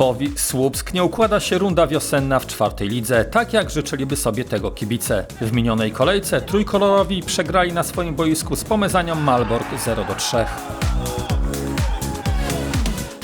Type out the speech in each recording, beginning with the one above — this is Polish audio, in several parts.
Gryfowi Słupsk nie układa się runda wiosenna w czwartej lidze, tak jak życzyliby sobie tego kibice. W minionej kolejce trójkolorowi przegrali na swoim boisku z Pomezanią Malbork 0 do 3.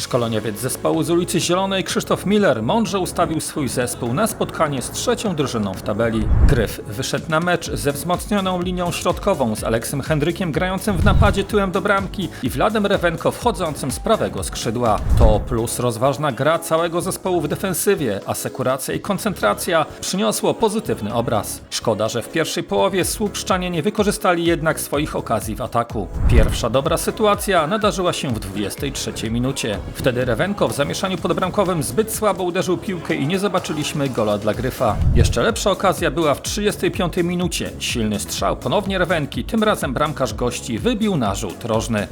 Szkoleniowiec zespołu z ulicy Zielonej Krzysztof Miller mądrze ustawił swój zespół na spotkanie z trzecią drużyną w tabeli. Gryf wyszedł na mecz ze wzmocnioną linią środkową z Aleksem Hendrykiem grającym w napadzie tyłem do bramki i Wladem Rewenko wchodzącym z prawego skrzydła. To plus rozważna gra całego zespołu w defensywie, asekuracja i koncentracja przyniosło pozytywny obraz. Szkoda, że w pierwszej połowie Słupszczanie nie wykorzystali jednak swoich okazji w ataku. Pierwsza dobra sytuacja nadarzyła się w 23 minucie. Wtedy Rewenko w zamieszaniu podbramkowym zbyt słabo uderzył piłkę i nie zobaczyliśmy gola dla Gryfa. Jeszcze lepsza okazja była w 35 minucie. Silny strzał ponownie Rewenki, tym razem bramkarz gości wybił narzut rożny.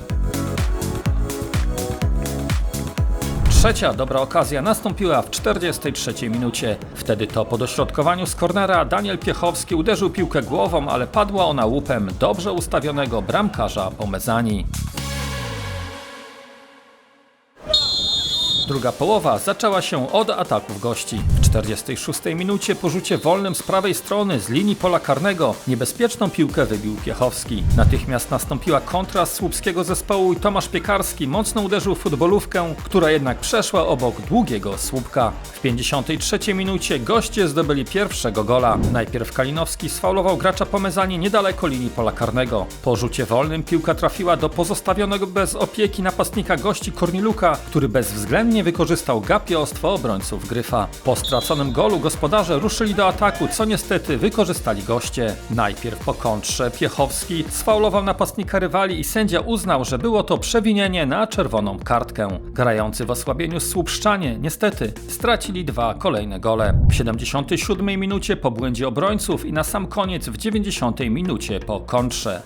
Trzecia dobra okazja nastąpiła w 43 minucie. Wtedy to po dośrodkowaniu z kornera Daniel Piechowski uderzył piłkę głową, ale padła ona łupem dobrze ustawionego bramkarza Pomezani. Druga połowa zaczęła się od ataków gości. W 46 minucie po rzucie wolnym z prawej strony z linii pola karnego niebezpieczną piłkę wybił Piechowski. Natychmiast nastąpiła kontra słupskiego zespołu i Tomasz Piekarski mocno uderzył futbolówkę, która jednak przeszła obok długiego słupka. W 53 minucie goście zdobyli pierwszego gola. Najpierw Kalinowski sfaulował gracza Pomezani niedaleko linii pola karnego. Po rzucie wolnym piłka trafiła do pozostawionego bez opieki napastnika gości Korniluka, który bezwzględnie wykorzystał gapiostwo obrońców Gryfa. Po straconym golu gospodarze ruszyli do ataku, co niestety wykorzystali goście. Najpierw po kontrze Piechowski sfaulował napastnika rywali i sędzia uznał, że było to przewinienie na czerwoną kartkę. Grający w osłabieniu Słupszczanie niestety stracili dwa kolejne gole. W 77 minucie po błędzie obrońców i na sam koniec w 90 minucie po kontrze.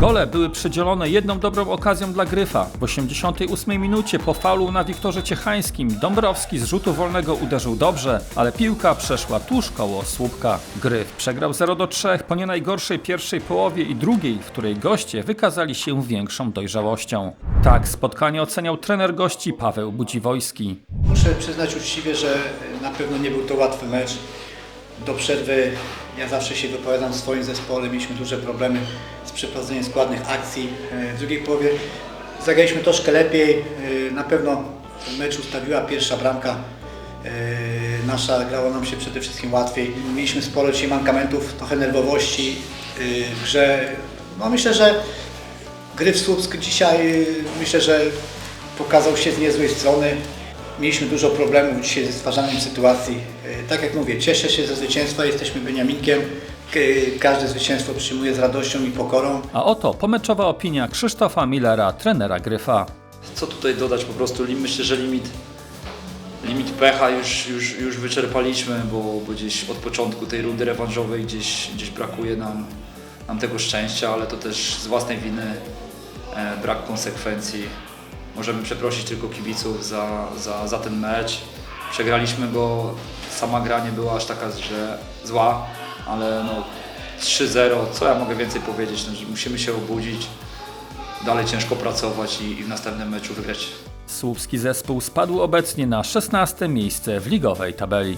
Gole były przydzielone jedną dobrą okazją dla Gryfa. W 88 minucie po faulu na Wiktorze Ciechańskim Dąbrowski z rzutu wolnego uderzył dobrze, ale piłka przeszła tuż koło słupka. Gryf przegrał 0 do 3 po nie najgorszej pierwszej połowie i drugiej, w której goście wykazali się większą dojrzałością. Tak spotkanie oceniał trener gości Paweł Budziwojski. Muszę przyznać uczciwie, że na pewno nie był to łatwy mecz. Do przerwy ja zawsze się wypowiadam w swoim zespole, mieliśmy duże problemy z przeprowadzeniem składnych akcji. E, W drugiej połowie zagraliśmy troszkę lepiej. E, Na pewno mecz ustawiła pierwsza bramka. E, Nasza grało nam się przede wszystkim łatwiej. Mieliśmy sporo dzisiaj mankamentów, trochę nerwowości w grze. No myślę, że Gry w Słupsk dzisiaj myślę, że pokazał się z niezłej strony. Mieliśmy dużo problemów dzisiaj ze stwarzaniem sytuacji. Y, Tak jak mówię, cieszę się ze zwycięstwa, jesteśmy Beniaminkiem. Każde zwycięstwo przyjmuję z radością i pokorą. A oto pomeczowa opinia Krzysztofa Millera, trenera Gryfa. Co tutaj dodać? Po prostu myślę, że limit, limit pecha już, już, już wyczerpaliśmy, bo, bo gdzieś od początku tej rundy rewanżowej gdzieś, gdzieś brakuje nam, nam tego szczęścia, ale to też z własnej winy e, brak konsekwencji. Możemy przeprosić tylko kibiców za, za, za ten mecz. Przegraliśmy go, sama gra nie była aż taka, że zła, ale no 3-0, co ja mogę więcej powiedzieć, no, musimy się obudzić, dalej ciężko pracować i, i w następnym meczu wygrać Słupski zespół spadł obecnie na 16 miejsce w ligowej tabeli.